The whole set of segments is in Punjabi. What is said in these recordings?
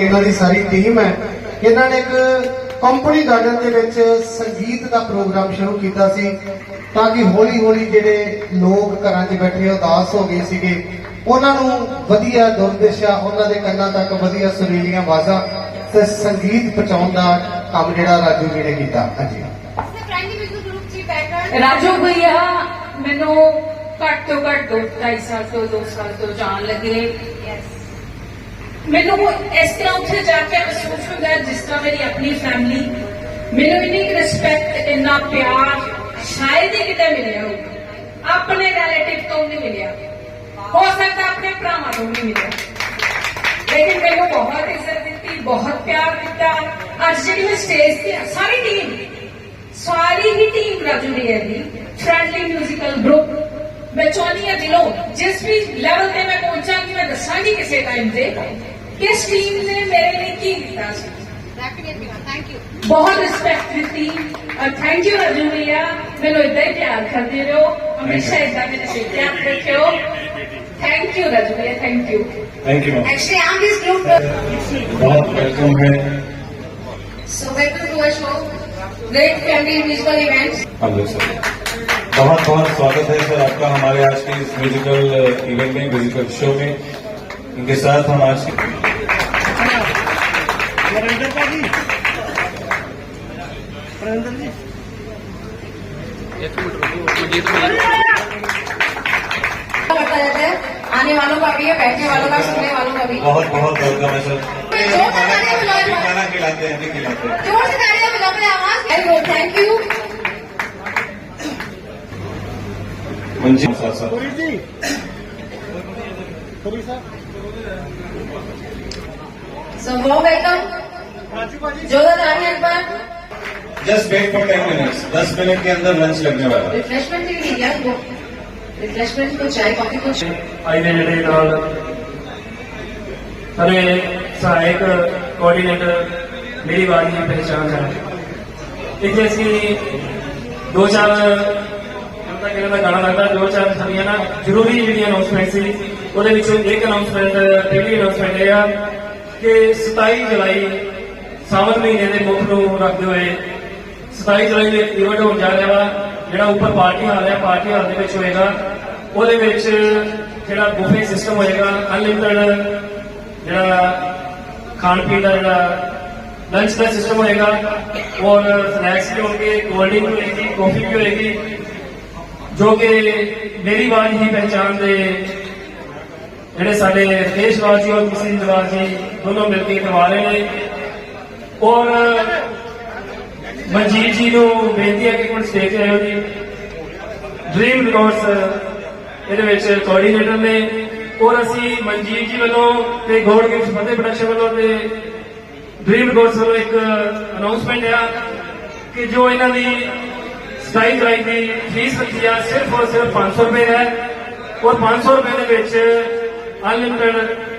ਇਹਨਾਂ ਦੀ ਸਾਰੀ ਟੀਮ ਹੈ। ਇਹਨਾਂ ਨੇ ਇੱਕ ਕੰਪਨੀ ਗਾਰਡਨ ਦੇ ਵਿੱਚ ਸੰਗੀਤ ਦਾ ਪ੍ਰੋਗਰਾਮ ਸ਼ੁਰੂ ਕੀਤਾ ਸੀ ਤਾਂ ਕਿ ਹੌਲੀ ਹੌਲੀ ਜਿਹੜੇ ਲੋਕ ਘਰਾਂ 'ਚ ਬੈਠੇ ਉਦਾਸ ਹੋ ਗਏ ਸੀਗੇ। ਉਹਨਾਂ ਨੂੰ ਵਧੀਆ ਦੁਰਦਿਸ਼ਾ ਉਹਨਾਂ ਦੇ ਕੰਨਾਂ ਤੱਕ ਵਧੀਆ ਸੁਰੀਲੀਆਂ ਆਵਾਜ਼ਾਂ ਤੇ ਸੰਗੀਤ ਪਹੁੰਚਾਉਣ ਦਾ ਕੰਮ ਜਿਹੜਾ ਰਾਜੂ ਜੀ ਨੇ ਕੀਤਾ। ਹਾਂਜੀ। ਰਾਜੂ ਭਈਆ ਮੈਨੂੰ ਘੱਟ ਤੋਂ ਘੱਟ ਦੋ ਢਾਈ ਸਾਲ ਤੋਂ ਦੋ ਸਾਲ ਤੋਂ ਜਾਣ ਲੱਗੇ। ਯੈਸ ਮੈਨੂੰ ਇਸ ਤਰ੍ਹਾਂ ਉੱਥੇ ਜਾ ਕੇ ਮਹਿਸੂਸ ਹੁੰਦਾ ਹੈ ਜਿਸ ਤਰ੍ਹਾਂ ਮੇਰੀ ਆਪਣੀ ਫੈਮਿਲੀ ਮੈਨੂੰ ਇੰਨੀ ਰਿਸਪੈਕਟ ਇੰਨਾ ਪਿਆਰ ਸ਼ਾਇਦ ਹੀ ਕਿਤੇ ਮਿਲਿਆ ਹੋਊ ਆਪਣੇ ਰਿਲੇਟਿਵ ਤੋਂ ਨਹੀਂ ਮਿਲਿਆ ਹੋ ਸਕਦਾ ਆਪਣੇ ਭਰਾਵਾਂ ਤੋਂ ਨਹੀਂ ਮਿਲਿਆ ਲੇਕਿਨ ਮੈਨੂੰ ਬਹੁਤ ਇੱਜ਼ਤ ਦਿੱਤੀ ਬਹੁਤ ਪਿਆਰ ਦਿੱਤਾ ਅੱਜ ਜਿਹੜੀ ਮੈਂ ਸਟੇਜ ਤੇ ਹਾਂ, ਸਾਰੀ ਟੀਮ ਸਾਰੀ ਹੀ ਟੀਮ ਰਾਜੂ ਦੀ ਹੈ ਦੀ ਫ੍ਰੈਂਡਲੀ ਮਿਊਜ਼ੀਕਲ ਗਰੁੱਪ ਮੈਂ ਚਾਹੁੰਦੀ ਹਾਂ ਦਿਲੋਂ ਜਿਸ ਵੀ ਲੈਵਲ ਤੇ ਮੈਂ ਪਹੁੰਚਾਂਗੀ ਮੈਂ ਦੱਸਾਂਗੀ ਕਿਸੇ ਟਾਈਮ ਤੇ ਕਿ ਇਸ ਟੀਮ ਨੇ ਮੇਰੇ ਲਈ ਕੀ ਕੀਤਾ ਸੀ ਡੈਫੀਨਿਟਲੀ ਥੈਂਕ ਯੂ ਬਹੁਤ ਰਿਸਪੈਕਟ ਦਿੱਤੀ ਔਰ ਥੈਂਕ ਯੂ ਰਾਜੂ ਭਈਆ ਮੈਨੂੰ ਇਦਾਂ ਹੀ ਪਿਆਰ ਕਰਦੇ ਰਹੋ ਹਮੇਸ਼ਾ ਇਦਾਂ ਮੇਰੇ ਸਿਰ ਤੇ ਹੱਥ ਰੱਖਿਓ ਥੈਂਕ ਯੂ ਰਾਜੂ ਭਈਆ thank you thank you ma'am Actually, I'm this group. बहुत वेलकम है So welcome to our show. Great family musical events. हम लोग सर बहुत बहुत स्वागत है सर आपका हमारे आज के इस म्यूजिकल इवेंट में म्यूजिकल शो में इनके साथ हम आज आने वालों का भी है बैठने वालों का सुनने वालों का भी बहुत बहुत वेलकम है सर ज़ोर से तालियाँ। खाना खिलाते हैं खिलाते हैं ज़ोर से तालियाँ बजाओ अपने आवाज़ थैंक यू मंजी जी साहब so welcome जोरदार तालियां एक बार just wait for ten minutes दस मिनट के अंदर लंच लगने वाला है रिफ्रेशमेंट भी नहीं दिया वो रिफ्रेशमेंट को चाय कॉफी कुछ ਅੱਜ ਦੇ ਜਿਹੜੇ ਨਾਲ ਸਾਡੇ ਸਹਾਇਕ ਕੋਆਰਡੀਨੇਟਰ ਮੇਰੀ ਵਾਰੀ ਦੀ ਪਹਿਚਾਣ ਹੈ ਇੱਥੇ ਅਸੀਂ ਦੋ ਚਾਰ ਹੁਣ ਤੱਕ ਇਹਨਾਂ ਦਾ ਗਾਣਾ ਲੱਗਦਾ ਦੋ ਚਾਰ ਸਾਡੀਆਂ ਨਾ ਜ਼ਰੂਰੀ ਜਿਹੜੀਆਂ ਅਨਾਉਂਸਮੈਂਟ ਸੀ ਉਹਦੇ ਵਿੱਚੋਂ ਇੱਕ ਅਨਾਉਂਸਮੈਂਟ ਪਹਿਲੀ ਅਨਾਉਂਸਮੈਂਟ ਇਹ ਆ ਕਿ 27 ਜੁਲਾਈ ਸਾਵਨ ਮਹੀਨੇ ਦੇ ਮੁੱਖ ਨੂੰ ਰੱਖਦੇ ਹੋਏ 27 ਜੁਲਾਈ ਨੂੰ ਇਵੈਂਟ ਹੋਣ ਜਾ ਰਿਹਾ ਵਾ, ਜਿਹੜਾ ਉੱਪਰ ਪਾਰਟੀ ਹਾਲ ਹੈ, ਪਾਰਟੀ ਹਾਲ ਦੇ ਵਿੱਚ ਹੋਏਗਾ। ਉਹਦੇ ਵਿੱਚ ਜਿਹੜਾ ਬੁਫੇ ਸਿਸਟਮ ਹੋਏਗਾ ਅਨਲਿਮਿਟਡ ਜਿਹੜਾ ਖਾਣ ਪੀਣ ਦਾ ਜਿਹੜਾ ਲੰਚ ਦਾ ਸਿਸਟਮ ਹੋਏਗਾ, ਔਰ ਸਨੈਕਸ ਵੀ ਹੋਣਗੇ ਕੋਲਡ ਡਰਿੰਕ ਵੀ ਹੋਏਗੀ ਕਾਫੀ ਵੀ ਹੋਏਗੀ, ਜੋ ਕਿ ਮੇਰੀ ਆਵਾਜ਼ ਹੀ ਪਹਿਚਾਨ ਦੇ ਜਿਹੜੇ ਸਾਡੇ ਦੇਸ਼ਵਾਸੀ ਜੀ ਔਰ ਕਿਸੇ ਨਿਵਾਸੀ ਦੋਨੋਂ ਮਿਲ ਕੇ ਕਰਵਾ ਰਹੇ ਨੇ। ਔਰ ਮਨਜੀਤ ਜੀ ਨੂੰ ਬੇਨਤੀ ਹੈ ਕਿ ਕੋਈ ਸਟੇਜ ਤੇ ਆਇਓ ਜੀ। ਡ੍ਰੀਮ ਰਿਕਾਰਡਸ ਇਹਦੇ ਵਿੱਚ ਕੋਆਰਡੀਨੇਟਰ ਨੇ ਔਰ ਅਸੀਂ ਮਨਜੀਤ ਜੀ ਵੱਲੋਂ ਤੇ ਗੋਡ ਗਿਫਟ ਫਤਿਹ ਪ੍ਰੋਡਕਸ਼ਨ ਵੱਲੋਂ ਤੇ ਡ੍ਰੀਮ ਰਿਕਾਰਡਸ ਵੱਲੋਂ ਇੱਕ ਅਨਾਉਂਸਮੈਂਟ ਆ ਕਿ ਜੋ ਇਹਨਾਂ ਦੀ 27 ਜੁਲਾਈ ਦੀ ਫੀਸ ਰੱਖੀ ਆ, ਸਿਰਫ ਔਰ ਸਿਰਫ 500 ਰੁਪਏ ਹੈ। ਔਰ 500 ਰੁਪਏ ਦੇ ਵਿੱਚ ਅਨਲਿਮਿਟਡ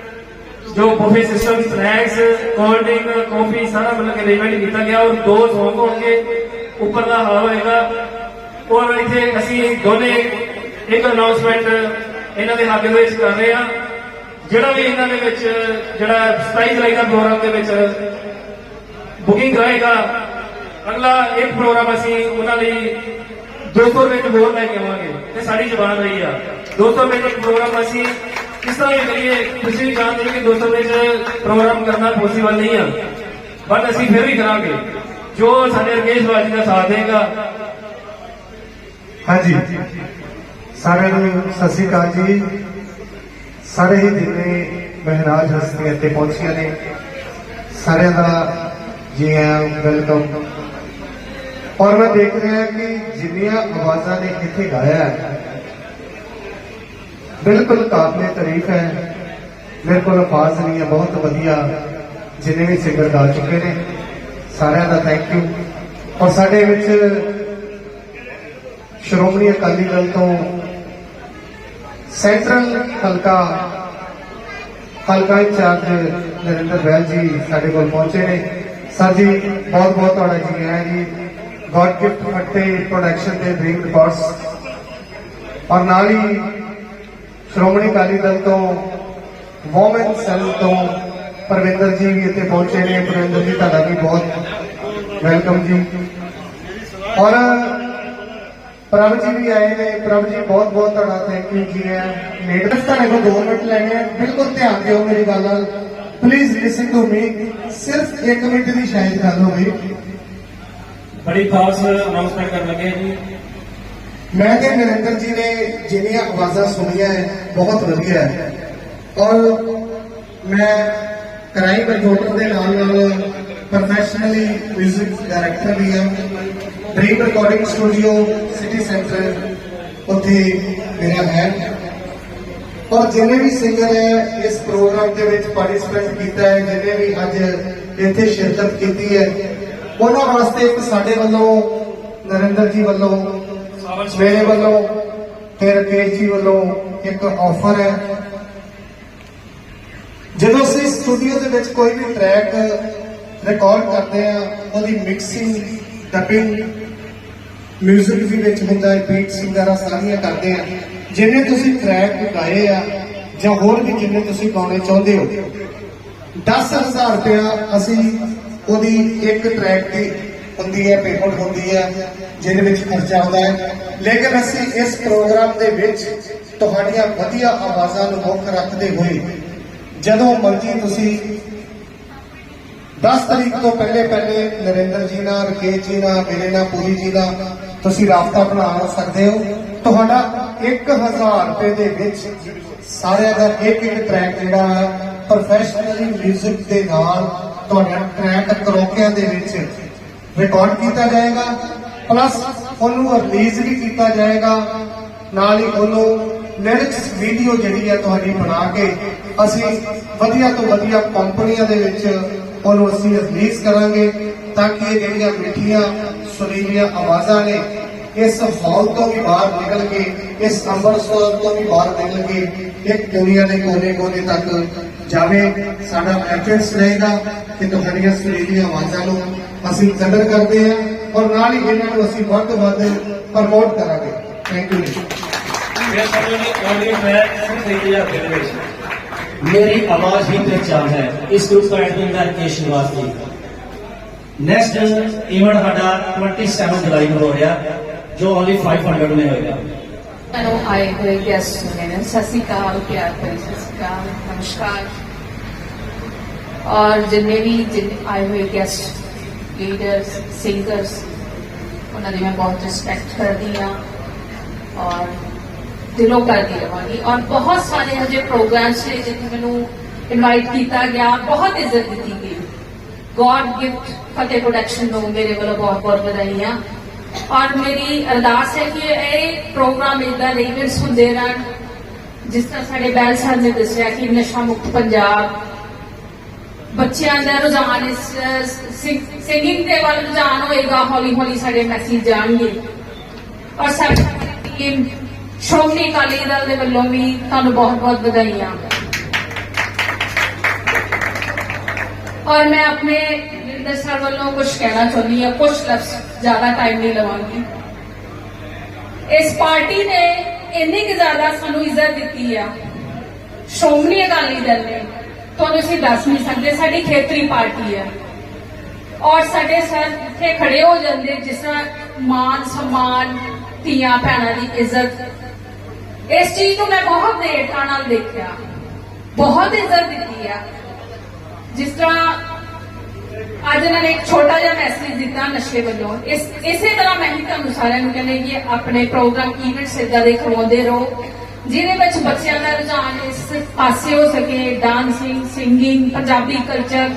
ਜੋ buffet system snacks cold drink coffee ਸਾਰਾ ਮਤਲਬ ਕਿ ਅਰੇਂਜਮੈਂਟ ਕੀਤਾ ਗਿਆ। ਔਰ ਦੋ ਸੌਂਗ ਹੋਣਗੇ। ਉੱਪਰ ਦਾ ਹਾਲ ਹੋਏਗਾ। ਔਰ ਇੱਥੇ ਅਸੀਂ ਦੋਨੇ ਇੱਕ ਅਨਾਉਂਸਮੈਂਟ ਇਹਨਾਂ ਦੇ ਹੱਕ ਦੇ ਵਿੱਚ ਕਰ ਰਹੇ ਹਾਂ। ਜਿਹੜਾ ਵੀ ਇਹਨਾਂ ਦੇ ਵਿੱਚ, ਜਿਹੜਾ 27 ਜੁਲਾਈ ਦਾ ਪ੍ਰੋਗਰਾਮ ਦੇ ਵਿੱਚ ਬੁਕਿੰਗ ਕਰਾਏਗਾ ਅਗਲਾ ਇੱਕ ਪ੍ਰੋਗਰਾਮ ਅਸੀਂ ਉਹਨਾਂ ਲਈ 200 ਰੁਪਏ ਹੋਰ ਲੈ ਕੇ ਆਵਾਂਗੇ। ਤੇ ਸਾਡੀ ਜ਼ਬਾਨ ਰਹੀ ਆ। 200 ਰੁਪਏ ਦਾ ਪ੍ਰੋਗਰਾਮ ਅਸੀਂ ਕਿਸ ਤਰ੍ਹਾਂ ਵੀ ਕਰੀਏ ਤੁਸੀਂ ਜਾਣਦੇ ਕਿ 200 ਰੁਪਏ ਪ੍ਰੋਗਰਾਮ ਕਰਨਾ ਪੋਸੀਬਲ ਨਹੀਂ ਆ। ਬਟ ਅਸੀਂ ਫਿਰ ਵੀ ਕਰਾਂਗੇ। ਜੋ ਸਾਡੇ ਰਕੇਸ਼ ਬਾਜੀ ਦਾ ਸਾਥ ਦੇਗਾ ਹਾਂਜੀ। ਸਾਰਿਆਂ ਨੂੰ ਸਤਿ ਸ੍ਰੀ ਅਕਾਲ ਜੀ। ਸਾਰੇ ਹੀ ਜਿੰਨੇ ਮਹਿਰਾਜ ਹਸਤੀਆਂ ਇੱਥੇ ਪਹੁੰਚੀਆਂ ਨੇ, ਸਾਰਿਆਂ ਦਾ ਜੀ ਆਇਆਂ ਵੈਲਕਮ ਔਰ ਮੈਂ ਦੇਖ ਰਿਹਾ ਕਿ ਜਿੰਨੀਆਂ ਆਵਾਜ਼ਾਂ ਨੇ ਇੱਥੇ ਗਾਇਆ ਹੈ ਬਿਲਕੁਲ ਕਾਬਲੇ ਤਾਰੀਫ ਹੈ। ਮੇਰੇ ਕੋਲ ਆਵਾਜ਼ ਨਹੀਂ ਹੈ, ਬਹੁਤ ਵਧੀਆ, ਜਿੰਨੇ ਵੀ ਸਿੰਗਰ ਗਾ ਚੁੱਕੇ ਨੇ, ਸਾਰਿਆਂ ਦਾ ਥੈਂਕ ਯੂ ਔਰ ਸਾਡੇ ਵਿੱਚ ਸ਼੍ਰੋਮਣੀ ਅਕਾਲੀ ਦਲ ਤੋਂ ਸੈਂਟਰਲ ਹਲਕਾ ਹਲਕਾ ਇੰਚਾਰਜ ਨਰਿੰਦਰ ਬੈਲ ਜੀ ਸਾਡੇ ਕੋਲ ਪਹੁੰਚੇ ਨੇ। ਸਰ ਜੀ ਬਹੁਤ ਬਹੁਤ ਤੁਹਾਡਾ ਜੀ ਆਇਆਂ ਜੀ। ਗੋਡ ਗਿਫਟ ਫੱਟੇ ਪ੍ਰੋਡਕਸ਼ਨ ਦੇ ਡ੍ਰੀਮ ਰਿਕਾਰਡਸ ਔਰ ਨਾਲ ਹੀ ਸ਼੍ਰੋਮਣੀ ਅਕਾਲੀ ਦਲ ਤੋਂ, ਵੋਮਨ ਸੈੱਲ ਤੋਂ ਪਰਵਿੰਦਰ ਜੀ ਵੀ ਇੱਥੇ ਪਹੁੰਚੇ ਨੇ। ਪਰਵਿੰਦਰ ਜੀ, ਤੁਹਾਡਾ ਵੀ ਬਹੁਤ ਵੈਲਕਮ ਜੀ। ਔਰ ਪ੍ਰਭ ਜੀ ਵੀ ਆਏ ਨੇ। ਪ੍ਰਭ ਜੀ, ਬਹੁਤ ਬਹੁਤ ਤੁਹਾਡਾ ਥੈਂਕ ਯੂ ਜੀ ਹੈ। ਲੇਟੈਸਟ ਤੁਹਾਡੇ ਕੋਲ 2 ਮਿੰਟ ਲੈਣੇ ਆ। ਬਿਲਕੁਲ ਧਿਆਨ ਦਿਓ ਮੇਰੀ ਗੱਲ ਨਾਲ। ਪਲੀਜ਼ ਲਿਸਨ ਟੂ ਮੀ ਸਿਰਫ 1 ਮਿੰਟ ਦੀ ਸ਼ਾਇਦ ਗੱਲ ਹੋਵੇ। ਬੜੀ ਖਾਸ ਅਨਾਉਂਸਮੈਂਟ ਕਰਨ ਲੱਗੇ ਜੀ। ਮੈਂ ਤੇ ਨਰਿੰਦਰ ਜੀ ਨੇ ਜਿਹੜੀਆਂ ਆਵਾਜ਼ਾਂ ਸੁਣੀਆਂ ਹੈ, ਬਹੁਤ ਵਧੀਆ ਹੈ। ਔਰ ਮੈਂ ਕਰਾਈ ਕੰਪਿਊਟਰ ਦੇ ਨਾਲ ਨਾਲ ਪ੍ਰੋਫੈਸ਼ਨਲੀ 뮤직 ਡਾਇਰੈਕਟਰ ਵੀ ਹਾਂ। Dream recording studio city centre ਉੱਥੇ ਮੇਰਾ ਹੈ। ਔਰ ਜਿੰਨੇ ਵੀ ਸਿੰਗਰ ਹੈ, ਇਸ ਪ੍ਰੋਗਰਾਮ ਦੇ ਵਿੱਚ ਪਾਰਟਿਸਿਪੇਟ ਕੀਤਾ ਹੈ, ਜਿਨੇ ਵੀ ਅੱਜ ਇੱਥੇ ਸ਼ਿਰਕਤ ਕੀਤੀ ਹੈ, ਉਹਨਾਂ ਵਾਸਤੇ ਇੱਕ ਸਾਡੇ ਵੱਲੋਂ, ਨਰਿੰਦਰ ਜੀ ਵੱਲੋਂ ਮੇਰੇ ਵੱਲੋਂ ਤੇ ਰਕੇਸ਼ ਜੀ ਵੱਲੋਂ ਇੱਕ ਆਫਰ ਹੈ। ਜਦੋਂ ਅਸੀਂ ਸਟੂਡੀਓ ਦੇ ਵਿੱਚ ਕੋਈ ਵੀ ਟਰੈਕ ਰਿਕਾਰਡ ਕਰਦੇ ਆ ਉਹਦੀ ਮਿਕਸਿੰਗ ਡਬਿੰਗ 뮤직 ਵੀ ਵਿੱਚ ਹੁੰਦਾ ਹੈ ਬੀਟਸ ਵਗੈਰਾ ਸਾਰੀਆਂ ਕਰਦੇ ਆ ਜਿੰਨੇ ਤੁਸੀਂ ਟਰੈਕ ਗਾਏ ਆ ਜਾਂ ਹੋਰ ਵੀ ਜਿੰਨੇ ਤੁਸੀਂ ਗਾਉਣੇ ਚਾਹੁੰਦੇ ਹੋ 10000 ਰੁਪਇਆ ਅਸੀਂ ਉਹਦੀ ਇੱਕ ਟਰੈਕ ਦੀ ਹੁੰਦੀ ਹੈ ਪੇਮੈਂਟ ਹੁੰਦੀ ਹੈ, ਜਿਹਦੇ ਵਿੱਚ ਖਰਚਾ ਆਉਂਦਾ ਹੈ। ਲੇਕਿਨ ਅਸੀਂ ਇਸ ਪ੍ਰੋਗਰਾਮ ਦੇ ਵਿੱਚ ਤੁਹਾਡੀਆਂ ਵਧੀਆ ਆਵਾਜ਼ਾਂ ਨੂੰ ਮੁੱਖ ਰੱਖਦੇ ਹੋਏ ਜਦੋਂ ਮਰਜ਼ੀ ਤੁਸੀਂ 10 ਤਰੀਕ ਤੋਂ ਪਹਿਲੇ ਪਹਿਲੇ ਨਰਿੰਦਰ ਜੀ ਨਾਲ, ਰਕੇਸ਼ ਜੀ ਨਾਲ, ਮੇਰੇ ਨਾਲ, ਪੂਰੀ ਜੀ ਨਾਲ ਤੁਸੀਂ ਰਾਬਤਾ ਬਣਾ ਸਕਦੇ ਹੋ। ਤੁਹਾਡਾ 1000 ਰੁਪਏ ਦੇ ਵਿੱਚ ਸਾਰਿਆਂ ਦਾ ਇੱਕ ਇੱਕ ਟਰੈਕ ਜਿਹੜਾ ਹੈ ਪ੍ਰੋਫੈਸ਼ਨਲੀ 뮤직 ਦੇ ਨਾਲ ਤੁਹਾਡਾ ਟਰੈਕ ਕਰੋਕਿਆਂ ਦੇ ਵਿੱਚ ਰਿਕਾਰਡ ਕੀਤਾ ਜਾਏਗਾ ਪਲੱਸ ਉਹਨੂੰ ਰਿਲੀਜ਼ ਵੀ ਕੀਤਾ ਜਾਏਗਾ, ਨਾਲ ਹੀ ਉਹਨੂੰ ਲਿਰਿਕਸ ਵੀਡੀਓ ਜਿਹੜੀ ਹੈ ਤੁਹਾਡੀ ਬਣਾ ਕੇ ਅਸੀਂ ਵਧੀਆ ਤੋਂ ਵਧੀਆ ਕੰਪਨੀਆਂ ਦੇ ਵਿੱਚ ਉਹਨੂੰ ਅਸੀਂ ਰਿਲੀਜ਼ ਕਰਾਂਗੇ ਤਾਂ ਕਿ ਇਹ ਜਿਹੜੀਆਂ ਮਿੱਠੀਆਂ ਸੁਰੀਲੀਆਂ ਆਵਾਜ਼ਾਂ ਨੇ ਇਸ ਹਾਲ ਤੋਂ ਵੀ ਬਾਹਰ ਨਿਕਲ ਕੇ ਇਸ ਅੰਮ੍ਰਿਤਸਰ ਤੋਂ ਵੀ ਬਾਹਰ ਨਿਕਲ ਕੇ ਇੱਕ ਦੁਨੀਆ ਦੇ ਕੋਨੇ-ਕੋਨੇ ਤੱਕ ਜਾਵੇ ਸਾਡਾ ਐਫਰਟਸ ਰਹੇਗਾ ਕਿ ਤੁਹਾਡੀਆਂ ਸੁਰੀਲੀਆਂ ਆਵਾਜ਼ਾਂ ਨੂੰ ਅਸੀਂ ਕਦਰ ਕਰਦੇ ਹਾਂ ਔਰ ਨਾਲ ਹੀ ਇਹਨਾਂ ਨੂੰ ਅਸੀਂ ਵੱਧ ਤੋਂ ਵੱਧ ਪ੍ਰਮੋਟ ਕਰਾਂਗੇ ਥੈਂਕ ਯੂ ਜੀ ਫਿਰ ਸਾਨੂੰ ਜੀ ਆਡੀਓ ਟਰੈਕ ਸਿਰਫ 1000 ਰੁਪਏ ਦੇ ਵਿੱਚ मेरी आवाज ही पहचान है इस ग्रुप का एडमिन है के श्रीवास जी नेक्स्ट इवेंट साडा 27 जुलाई ਨੂੰ ਹੋ ਰਿਹਾ ਜੋ ਓਨਲੀ 500 में ਹੋਏਗਾ ਮੈਨੂੰ ਆਏ ਹੋਏ ਗੈਸਟ ਨੇ ਨੇ ਸਤਿ ਸ਼੍ਰੀ ਅਕਾਲ, ਪਿਆਰ ਭਰੀ ਸਤਿ ਸ਼੍ਰੀ ਅਕਾਲ, ਨਮਸਕਾਰ। ਔਰ ਜਿੰਨੇ ਵੀ, ਜਿੰਨੇ ਆਏ ਹੋਏ ਗੈਸਟ ਲੀਡਰਸ ਸਿੰਗਰਸ ਉਹਨਾਂ ਦੀ ਮੈਂ ਬਹੁਤ ਰਿਸਪੈਕਟ ਕਰਦੀ ਹਾਂ ਔਰ ਦਿਲੋਂ ਕਰਦੀ ਰਹਾਂਗੀ। ਔਰ ਬਹੁਤ ਸਾਰੇ ਹਜੇ ਪ੍ਰੋਗਰਾਮਸ ਨੇ ਜਿੱਥੇ ਮੈਨੂੰ ਇਨਵਾਈਟ ਕੀਤਾ ਗਿਆ, ਬਹੁਤ ਇੱਜ਼ਤ ਦਿੱਤੀ ਗਈ। ਗੋਡ ਗਿਫਟ ਫਤਿਹ ਪ੍ਰੋਡਕਸ਼ਨ ਨੂੰ ਮੇਰੇ ਵੱਲੋਂ ਬਹੁਤ ਬਹੁਤ ਵਧਾਈਆਂ। ਔਰ ਮੇਰੀ ਅਰਦਾਸ ਹੈ ਕਿ ਇਹ ਪ੍ਰੋਗਰਾਮ ਇਦਾਂ ਦੇ ਹੁੰਦੇ ਰਹਿਣ, ਜਿਸ ਤਰ੍ਹਾਂ ਸਾਡੇ ਬੈਲ ਸਾਹਿਬ ਨੇ ਦੱਸਿਆ ਕਿ ਨਸ਼ਾ ਮੁਕਤ ਪੰਜਾਬ। ਬੱਚਿਆਂ ਦਾ ਰੁਝਾਨ ਇਸ ਸਿੰਗਿੰਗ ਦੇ ਵੱਲ ਰੁਝਾਨ ਹੋਏਗਾ ਹੌਲੀ ਹੌਲੀ ਸਾਡੇ ਮੈਸੇਜ ਜਾਣਗੇ। ਔਰ ਸਾਡੀ ਟੀਮ ਸ਼੍ਰੋਮਣੀ ਅਕਾਲੀ ਦਲ ਦੇ ਵੱਲੋਂ ਵੀ ਤੁਹਾਨੂੰ ਬਹੁਤ ਬਹੁਤ ਵਧਾਈਆਂ। ਔਰ ਮੈਂ ਆਪਣੇ ਨਿਰਦੇਸ਼ ਸਰ ਵੱਲੋਂ ਕੁਝ ਕਹਿਣਾ ਚਾਹੁੰਦੀ ਹਾਂ ਕੁਝ ਲਫ਼ਜ਼ ਜ਼ਿਆਦਾ ਟਾਈਮ ਨਹੀਂ ਲਵਾਂਗੀ। ਇਸ ਪਾਰਟੀ ਨੇ ਇੰਨੀ ਕਿ ਜ਼ਿਆਦਾ ਸਾਨੂੰ ਇੱਜ਼ਤ ਦਿੱਤੀ ਆ। ਸ਼੍ਰੋਮਣੀ ਅਕਾਲੀ ਦਲ ਨੇ। ਤੁਹਾਨੂੰ ਅਸੀਂ ਦੱਸ ਨਹੀਂ ਸਕਦੇ, ਸਾਡੀ ਖੇਤਰੀ ਪਾਰਟੀ ਆ। ਔਰ ਸਾਡੇ ਸਰ ਇੱਥੇ ਖੜੇ ਹੋ ਜਾਂਦੇ, ਜਿਸ ਤਰ੍ਹਾਂ ਮਾਨ ਸਨਮਾਨ ਧੀਆਂ ਭੈਣਾਂ ਦੀ ਇੱਜ਼ਤ। ਇਸ ਚੀਜ਼ ਨੂੰ ਮੈਂ ਬਹੁਤ ਦੇਰਤਾ ਨਾਲ ਦੇਖਿਆ। ਬਹੁਤ ਇੱਜ਼ਤ ਦਿੱਤੀ ਆ। ਜਿਸ ਤਰ੍ਹਾਂ ਅੱਜ ਇਹਨਾਂ ਨੇ ਇੱਕ ਛੋਟਾ ਜਿਹਾ ਮੈਸੇਜ ਦਿੱਤਾ ਨਸ਼ੇ ਵੱਲੋਂ। ਇਸ, ਇਸੇ ਤਰ੍ਹਾਂ ਮੈਂ ਹੀ ਤੁਹਾਨੂੰ ਸਾਰਿਆਂ ਨੂੰ ਕਹਿੰਦੀ ਕਿ ਆਪਣੇ ਪ੍ਰੋਗਰਾਮ ਇਵੈਂਟਸ ਇਦਾਂ ਦੇ ਕਰਵਾਉਂਦੇ ਰਹੋ, ਜਿਹਦੇ ਵਿੱਚ ਬੱਚਿਆਂ ਦਾ ਰੁਝਾਨ ਇਸ ਪਾਸੇ ਹੋ ਸਕੇ ਡਾਂਸਿੰਗ ਸਿੰਗਿੰਗ ਪੰਜਾਬੀ ਕਲਚਰ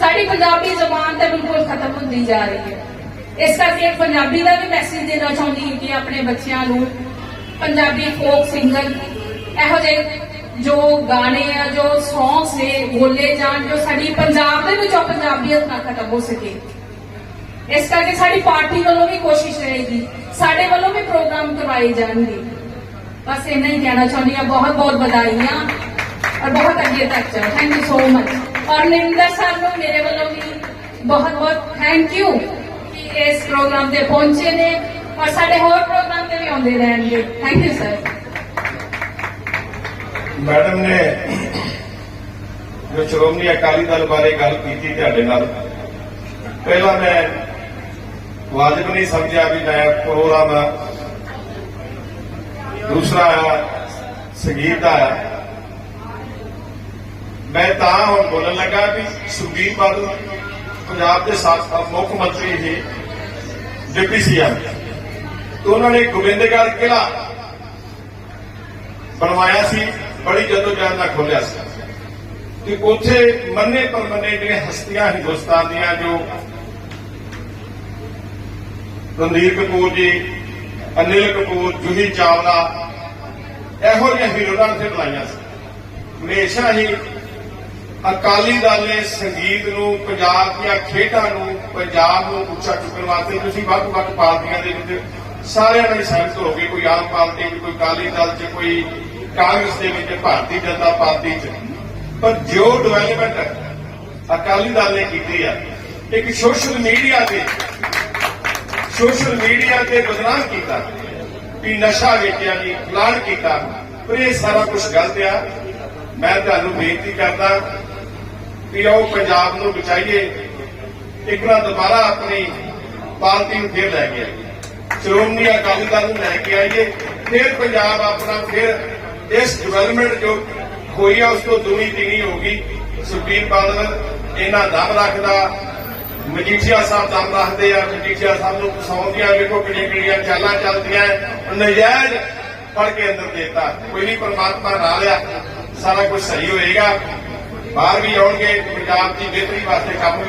ਸਾਡੀ ਪੰਜਾਬੀ ਜ਼ਬਾਨ ਤਾਂ ਬਿਲਕੁਲ ਖਤਮ ਹੁੰਦੀ ਜਾ ਰਹੀ ਹੈ। ਇਸ ਕਰਕੇ ਪੰਜਾਬੀ ਦਾ ਵੀ ਮੈਸੇਜ ਦੇਣਾ ਚਾਹੁੰਦੀ ਹਾਂ ਕਿ ਆਪਣੇ ਬੱਚਿਆਂ ਨੂੰ ਪੰਜਾਬੀ ਫੋਕ ਸਿੰਗਰ ਇਹੋ ਜਿਹੇ ਜੋ ਗਾਣੇ ਆ, ਜੋ ਸੌਂਗਸ ਨੇ, ਬੋਲੇ ਜਾਣ, ਜੋ ਸਾਡੀ ਪੰਜਾਬ ਦੇ ਵਿੱਚੋਂ ਪੰਜਾਬੀਅਤ ਨਾ ਖਤਮ ਹੋ ਸਕੇ। ਇਸ ਕਰਕੇ ਸਾਡੀ ਪਾਰਟੀ ਵੱਲੋਂ ਵੀ ਕੋਸ਼ਿਸ਼ ਰਹੇਗੀ। ਸਾਡੇ ਵੱਲੋਂ ਵੀ ਪ੍ਰੋਗਰਾਮ ਕਰਵਾਏ ਜਾਣਗੇ। ਬਸ ਇੰਨਾ ਹੀ ਕਹਿਣਾ ਚਾਹੁੰਦੀ ਹਾਂ। ਬਹੁਤ ਬਹੁਤ ਵਧਾਈਆਂ ਔਰ ਬਹੁਤ ਅੱਗੇ ਤੱਕ ਜਾਓ। ਥੈਂਕ ਯੂ ਸੋ ਮਚ ਔਰ ਨਿੰਦਰ ਸਰ ਨੂੰ ਮੇਰੇ ਵੱਲੋਂ ਵੀ ਬਹੁਤ ਬਹੁਤ ਥੈਂਕ ਯੂ ਕਿ ਇਸ ਪ੍ਰੋਗਰਾਮ ਤੇ ਪਹੁੰਚੇ ਨੇ। ਔਰ ਸਾਡੇ ਹੋਰ ਪ੍ਰੋਗਰਾਮ ਤੇ ਵੀ ਆਉਂਦੇ ਰਹਿਣਗੇ। ਥੈਂਕ ਯੂ ਸਰ ਮੈਡਮ ਨੇ ਜੋ ਸ਼੍ਰੋਮਣੀ ਅਕਾਲੀ ਦਲ ਬਾਰੇ ਗੱਲ ਕੀਤੀ ਤੁਹਾਡੇ ਨਾਲ, ਪਹਿਲਾਂ ਮੈਂ ਵਾਜਬ ਨਹੀਂ ਸਮਝਿਆ ਵੀ ਮੈਂ ਪ੍ਰੋਗਰਾਮ ਦੂਸਰਾ ਸੰਗੀਤ ਦਾ ਮੈਂ ਤਾਂ ਹੁਣ ਬੋਲਣ ਲੱਗਾ ਵੀ ਸੁਖਬੀਰ ਬਾਦਲ ਪੰਜਾਬ ਦੇ ਸਾਥ ਮੁੱਖ ਮੰਤਰੀ ਹੀ ਡਿਪਟੀ ਸੀਐਮ ਉਹਨਾਂ ਨੇ ਗੋਬਿੰਦਗੜ੍ਹ ਕਿਲਾ ਬਣਵਾਇਆ ਸੀ। ਬੜੀ ਜਦੋਜਹਿਦ ਦਾ ਖੋਲਿਆ ਸੀ। ਤੇ ਉੱਥੇ ਮੰਨੇ ਪਰਮੰਨੇ ਜਿਹੜੀਆਂ ਹਸਤੀਆਂ ਹਿੰਦੁਸਤਾਨ ਦੀਆਂ ਜੋ ਰਣਧੀਰ ਕਪੂਰ ਜੀ, ਅਨਿਲ ਕਪੂਰ, ਜੁਹੀ ਚਾਵਲਾ, ਇਹੋ ਜਿਹੇ ਹੀਰੋਆਂ ਨੇ ਬੁਲਾਈਆਂ ਸੀ। ਹਮੇਸ਼ਾ ਹੀ ਅਕਾਲੀ ਦਲ ਨੇ ਸੰਗੀਤ ਨੂੰ, ਪੰਜਾਬ ਦੀਆਂ ਖੇਡਾਂ ਨੂੰ, ਪੰਜਾਬ ਨੂੰ ਉੱਚਾ ਚੁੱਕਣ ਵਾਸਤੇ ਤੁਸੀਂ ਵੱਖ-ਵੱਖ ਪਾਰਟੀਆਂ ਦੇ ਵਿੱਚ ਸਾਰਿਆਂ ਨਾਲ ਸਹਿਮਤ ਹੋ ਗਏ। ਕੋਈ ਆਮ ਪਾਰਟੀ 'ਚ ਕੋਈ ਅਕਾਲੀ ਦਲ 'ਚ, ਕੋਈ ਕਾਂਗਰਸ ਦੇ ਵਿੱਚ, ਭਾਰਤੀ ਜਨਤਾ ਪਾਰਟੀ 'ਚ ਪਰ ਜੋ ਡਿਵੈਲਪਮੈਂਟ ਅਕਾਲੀ ਦਲ ਨੇ ਕੀਤੀ ਆ, ਇੱਕ ਸੋਸ਼ਲ ਮੀਡੀਆ ਤੇ ਸੋਸ਼ਲ ਮੀਡੀਆ ਤੇ ਬਦਨਾਮ ਕੀਤਾ, ਵੀ ਨਸ਼ਾ ਵੇਚਿਆ ਜੀ ਫਲਾਣ ਕੀਤਾ, ਪਰ ਇਹ ਸਾਰਾ ਕੁਝ ਗਲਤ ਆ। ਮੈਂ ਤੁਹਾਨੂੰ ਬੇਨਤੀ ਕਰਦਾ ਵੀ ਆਓ ਪੰਜਾਬ ਨੂੰ ਬਚਾਈਏ, ਇੱਕ ਵਾਰ ਦੁਬਾਰਾ ਆਪਣੀ ਪਾਰਟੀ ਨੂੰ ਫੇਰ ਲੈ ਕੇ ਆਈਏ। ਸ਼੍ਰੋਮਣੀ ਅਕਾਲੀ ਦਲ ਨੂੰ ਲੈ ਕੇ ਆਈਏ, ਫਿਰ ਪੰਜਾਬ ਆਪਣਾ ਫਿਰ ਇਸ ਡਿਵੈਲਪਮੈਂਟ ਜੋ ਹੋਈ ਆ, ਉਸ ਤੋਂ ਦੁਨੀ ਤਿਨੀ ਹੋਗੀ ਸੁਖਬੀਰ ਬਾਦਲ। ਇਹਨਾਂ ਦਮ ਰੱਖਦਾ ਮਜੀਠੀਆ ਸਾਹਿਬ ਦਮ ਰੱਖਦੇ ਆ। ਮਜੀਠੀਆ ਸਾਹਿਬ ਨੂੰ ਫਸਾਉਂਦੀਆਂ ਵੇਖੋ ਕਿਹੜੀਆਂ ਕਿਹੜੀਆਂ ਚਾਲਾਂ ਚੱਲਦੀਆਂ। ਨਜਾਇਜ਼ ਫੜ ਕੇ ਅੰਦਰ ਦੇਤਾ। ਕੋਈ ਨਹੀਂ ਪਰਮਾਤਮਾ ਨਾਲ ਆ, ਸਾਰਾ ਕੁਝ ਸਹੀ ਹੋਏਗਾ। ਬਾਹਰ ਵੀ ਆਉਣਗੇ, ਪੰਜਾਬ ਦੀ ਬਿਹਤਰੀ ਵਾਸਤੇ ਕੰਮ